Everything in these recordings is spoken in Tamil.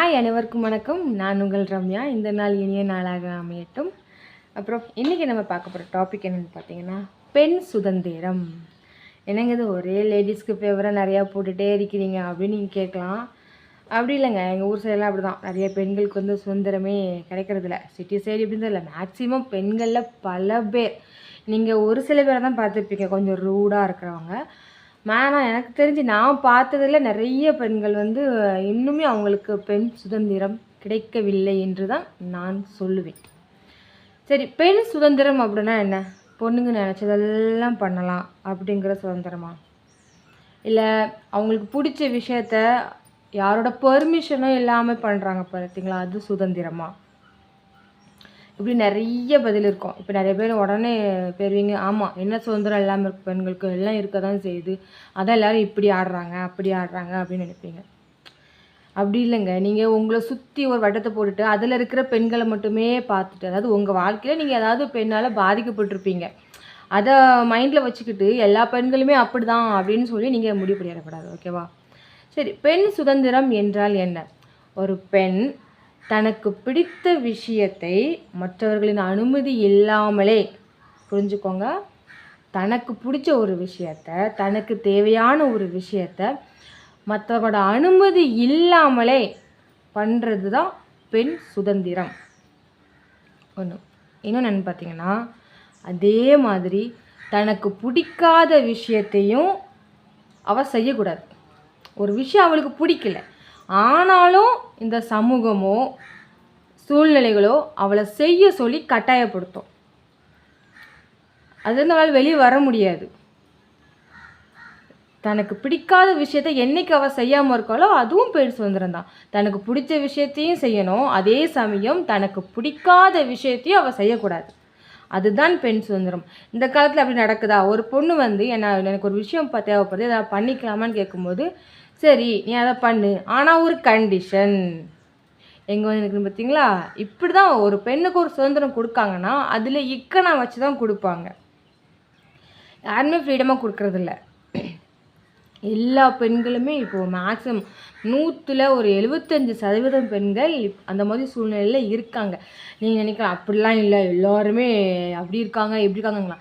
ஹாய் அனைவருக்கும் வணக்கம். நான் உங்கள் ரம்யா. இந்த நாள் இனிய நாளாக அமையட்டும். அப்புறம் இன்றைக்கி நம்ம பார்க்க போகிற டாபிக் என்னென்னு பார்த்தீங்கன்னா பெண் சுதந்திரம். என்னங்க இது? ஒரே லேடிஸ்க்கு ஃபேவராக நிறையா போட்டுகிட்டே இருக்கிறீங்க அப்படின்னு நீங்கள் கேட்கலாம். அப்படி இல்லைங்க. எங்கள் ஊர் சைடெலாம் அப்படி தான் நிறைய பெண்களுக்கு வந்து சுதந்திரமே கிடைக்கிறதில்ல. சிட்டி சைடு இப்படின்னு இல்லை மேக்ஸிமம் பெண்களில் பல பேர். நீங்கள் ஒரு சில பேரை தான் பார்த்துருப்பீங்க. கொஞ்சம் ரூடாக இருக்கிறவங்க. ஆனால் எனக்கு தெரிஞ்சு நான் பார்த்ததில் நிறைய பெண்கள் வந்து இன்னுமே அவங்களுக்கு பெண் சுதந்திரம் கிடைக்கவில்லை என்று தான் நான் சொல்லுவேன். சரி பெண் சுதந்திரம் அப்படின்னா என்ன? பொண்ணுங்க நினச்சதெல்லாம் பண்ணலாம் அப்படிங்கிற சுதந்திரமா? இல்லை அவங்களுக்கு பிடிச்ச விஷயத்த யாரோட பெர்மிஷனும் இல்லாமல் பண்ணுறாங்க பார்த்தீங்களா அது சுதந்திரமா? இப்படி நிறைய பதில் இருக்கும். இப்போ நிறைய பேர் உடனே பெறுவீங்க ஆமாம் என்ன சுதந்திரம் இல்லாமல் இருக்கு பெண்களுக்கு எல்லாம் இருக்க தான் செய்யுது. அதான் எல்லோரும் இப்படி ஆடுறாங்க அப்படி ஆடுறாங்க அப்படின்னு நினைப்பீங்க. அப்படி இல்லைங்க. நீங்கள் உங்களை சுற்றி ஒரு வட்டத்தை போட்டுட்டு அதில் இருக்கிற பெண்களை மட்டுமே பார்த்துட்டு அதாவது உங்கள் வாழ்க்கையில் நீங்கள் ஏதாவது பெண்ணால் பாதிக்கப்பட்டிருப்பீங்க. அதை மைண்டில் வச்சுக்கிட்டு எல்லா பெண்களுமே அப்படி தான் அப்படின்னு சொல்லி நீங்கள் முடிவு பண்ணிடக்கூடாது ஓகேவா? சரி பெண் சுதந்திரம் என்றால் என்ன? ஒரு பெண் தனக்கு பிடித்த விஷயத்தை மற்றவர்களின் அனுமதி இல்லாமலே. புரிஞ்சுக்கோங்க. தனக்கு பிடிச்ச ஒரு விஷயத்த தனக்கு தேவையான ஒரு விஷயத்த மற்றவங்களோட அனுமதி இல்லாமலே பண்ணுறது தான் பெண் சுதந்திரம். ஒன்று இன்னொன்று பார்த்தீங்கன்னா அதே மாதிரி தனக்கு பிடிக்காத விஷயத்தையும் அவள் செய்யக்கூடாது. ஒரு விஷயம் அவளுக்கு பிடிக்கல. ஆனாலும் இந்த சமூகமோ சூழ்நிலைகளோ அவளை செய்ய சொல்லி கட்டாயப்படுத்தும். அதுலேருந்து அவள் வெளியே வர முடியாது. தனக்கு பிடிக்காத விஷயத்த என்றைக்கு அவள் செய்யாமல் இருக்காளோ அதுவும் பெண் சுதந்திரம் தான். தனக்கு பிடிச்ச விஷயத்தையும் செய்யணும். அதே சமயம் தனக்கு பிடிக்காத விஷயத்தையும் அவள் செய்யக்கூடாது. அதுதான் பெண் சுதந்திரம். இந்த காலத்தில் அப்படி நடக்குதா? ஒரு பொண்ணு வந்து என்ன எனக்கு ஒரு விஷயம் தேவைப்படுது அதை பண்ணிக்கலாமான்னு கேட்கும்போது சரி நீ அதை பண்ணு. ஆனால் ஒரு கண்டிஷன் எங்கே வந்து எனக்கு பார்த்தீங்களா இப்படி தான் ஒரு பெண்ணுக்கு ஒரு சுதந்திரம் கொடுக்காங்கன்னா அதில் இக்கனை வச்சு தான் கொடுப்பாங்க. யாருமே ஃப்ரீடமாக கொடுக்கறதில்ல. எல்லா பெண்களுமே இப்போது மேக்ஸிமம் நூற்றில் ஒரு எழுபத்தஞ்சி சதவீதம் பெண்கள் இப் அந்த மாதிரி சூழ்நிலையில் இருக்காங்க. நீங்கள் நினைக்கலாம் அப்படிலாம் இல்லை. எல்லாருமே அப்படி இருக்காங்க எப்படி இருக்காங்கங்களா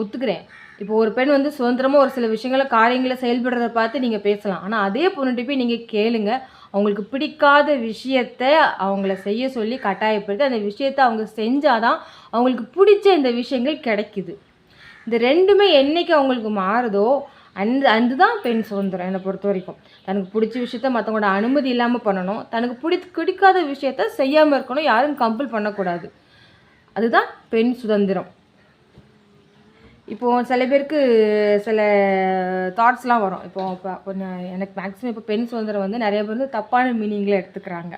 ஒத்துக்கிறேன். இப்போ ஒரு பெண் வந்து சுதந்திரமாக ஒரு சில விஷயங்கள காரியங்களை செயல்படுறத பார்த்து நீங்கள் பேசலாம். ஆனால் அதே பொண்ணுகிட்ட போய் நீங்கள் கேளுங்க. அவங்களுக்கு பிடிக்காத விஷயத்த அவங்கள செய்ய சொல்லி கட்டாயப்படுத்தி அந்த விஷயத்த அவங்க செஞ்சாதான் அவங்களுக்கு பிடிச்ச இந்த விஷயங்கள் கிடைக்குது. இந்த ரெண்டுமே என்னைக்கு அவங்களுக்கு மாறுதோ அந்த அதுதான் பெண் சுதந்திரம் என்னை பொறுத்த வரைக்கும் தனக்கு பிடிச்ச விஷயத்த மற்றவங்களோட அனுமதி இல்லாமல் பண்ணணும். தனக்கு பிடி பிடிக்காத விஷயத்த செய்யாமல் இருக்கணும். யாரும் கம்பல் பண்ணக்கூடாது. அதுதான் பெண் சுதந்திரம். இப்போது சில பேருக்கு சில தாட்ஸ்லாம் வரும். இப்போ இப்போ கொஞ்சம் எனக்கு மேக்ஸிமம் இப்போ பெண் சுதந்திரம் வந்து நிறைய பேர் வந்து தப்பான மீனிங்கில் எடுத்துக்கிறாங்க.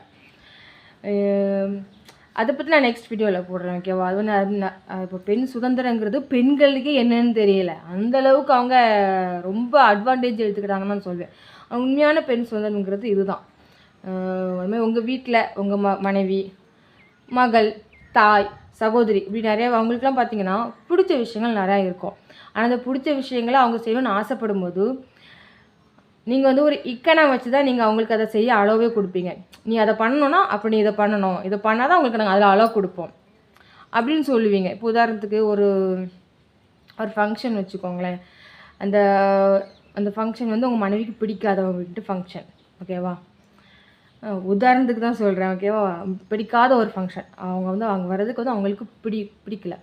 அதை பற்றி நான் நெக்ஸ்ட் வீடியோவில் போடுறேன் ஓகேவா அது வந்து இப்போ பெண் சுதந்திரங்கிறது பெண்களுக்கு என்னன்னு தெரியல. அந்த அளவுக்கு அவங்க ரொம்ப அட்வான்டேஜ் எடுத்துக்கிட்டாங்கன்னு நான் சொல்வேன். உண்மையான பெண் சுதந்திரங்கிறது இதுதான். அதுமாதிரி உங்கள் வீட்டில் உங்கள் ம மனைவி மகள் தாய் சகோதரி இப்படி நிறைய அவங்களுக்குலாம் பார்த்தீங்கன்னா பிடிச்ச விஷயங்கள் நிறையா இருக்கும். ஆனால் அந்த பிடிச்ச விஷயங்களை அவங்க செய்யணும்னு ஆசைப்படும் போது நீங்கள் வந்து ஒரு இக்கனை வச்சு தான் நீங்கள் அவங்களுக்கு அதை செய்ய அளவே கொடுப்பீங்க. நீ அதை பண்ணணும்னா அப்போ நீ இதை பண்ணணும். இதை பண்ணால் தான் உங்களுக்கு நாங்கள் அதில் அளவு கொடுப்போம். அப்படின்னு சொல்லுவீங்க. இப்போ உதாரணத்துக்கு ஒரு ஒரு ஃபங்க்ஷன் வச்சுக்கோங்களேன். அந்த அந்த ஃபங்க்ஷன் வந்து உங்கள் மனைவிக்கு பிடிக்காதவங்க வீட்டு ஃபங்க்ஷன் ஓகேவா உதாரணத்துக்கு தான் சொல்கிறேன் ஓகேவா பிடிக்காத ஒரு ஃபங்க்ஷன் அவங்க வந்து அவங்க வர்றதுக்கு வந்து அவங்களுக்கு பிடி பிடிக்கல.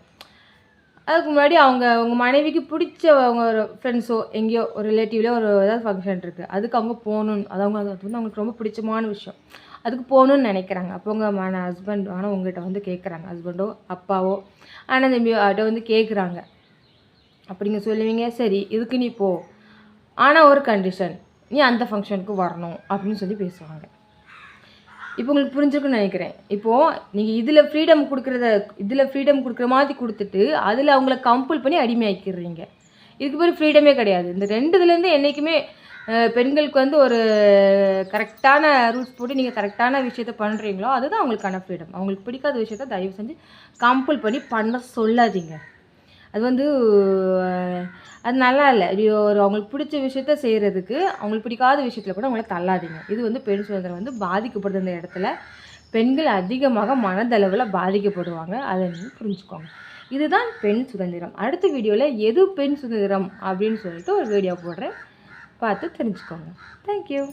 அதுக்கு முன்னாடி அவங்க அவங்க மனைவிக்கு பிடிச்ச அவங்க ஒரு ஃப்ரெண்ட்ஸோ எங்கேயோ ஒரு ரிலேட்டிவ்லேயோ ஒரு ஏதாவது ஃபங்க்ஷன் இருக்குது அதுக்கு அவங்க போகணுன்னு அது அவங்க அது வந்து அவங்களுக்கு ரொம்ப பிடிச்சமான விஷயம். அதுக்கு போகணுன்னு நினைக்கிறாங்க. அப்போ உங்கள் மன ஹஸ்பண்ட் ஆனால் உங்கள்கிட்ட வந்து கேட்குறாங்க ஹஸ்பண்டோ அப்பாவோ அண்ணன் தம்பியோ அவட்ட வந்து கேட்குறாங்க அப்படிங்க சொல்லுவீங்க சரி இதுக்கு நீ போ. ஆனால் ஒரு கண்டிஷன் நீ அந்த ஃபங்க்ஷனுக்கு வரணும் அப்படின்னு சொல்லி பேசுவாங்க. இப்போ உங்களுக்கு புரிஞ்சிருக்குன்னு நினைக்கிறேன். இப்போது நீங்கள் இதில் ஃப்ரீடம் கொடுக்குறத இதில் ஃப்ரீடம் கொடுக்குற மாதிரி கொடுத்துட்டு அதில் அவங்கள கம்பல் பண்ணி அடிமையாக்கிடுறீங்க. இதுக்கு பேர் ஃப்ரீடமே கிடையாது. இந்த ரெண்டு இதுலேருந்து என்றைக்குமே பெண்களுக்கு வந்து ஒரு கரெக்டான ரூல்ஸ் போட்டு நீங்கள் கரெக்டான விஷயத்த பண்ணுறீங்களோ அதுதான் அவங்களுக்கான ஃப்ரீடம் அவங்களுக்கு பிடிக்காத விஷயத்த தயவு செஞ்சு கம்பல் பண்ணி பண்ண சொல்லாதீங்க. அது வந்து அது நல்லா இல்லை ஒரு அவங்களுக்கு பிடிச்ச விஷயத்த செய்கிறதுக்கு அவங்களுக்கு பிடிக்காத விஷயத்தில் கூட அவங்கள தள்ளாதீங்க. இது வந்து பெண் சுதந்திரம் வந்து பாதிக்கப்படுது இந்த இடத்துல. பெண்கள் அதிகமாக மனதளவில் பாதிக்கப்படுவாங்க. அதை நீங்கள் புரிஞ்சுக்கோங்க. இதுதான் பெண் சுதந்திரம். அடுத்த வீடியோவில் எது பெண் சுதந்திரம் அப்படின்னு சொல்லிட்டு ஒரு வீடியோ போடுறேன். பார்த்து தெரிஞ்சுக்கோங்க. தேங்க்யூ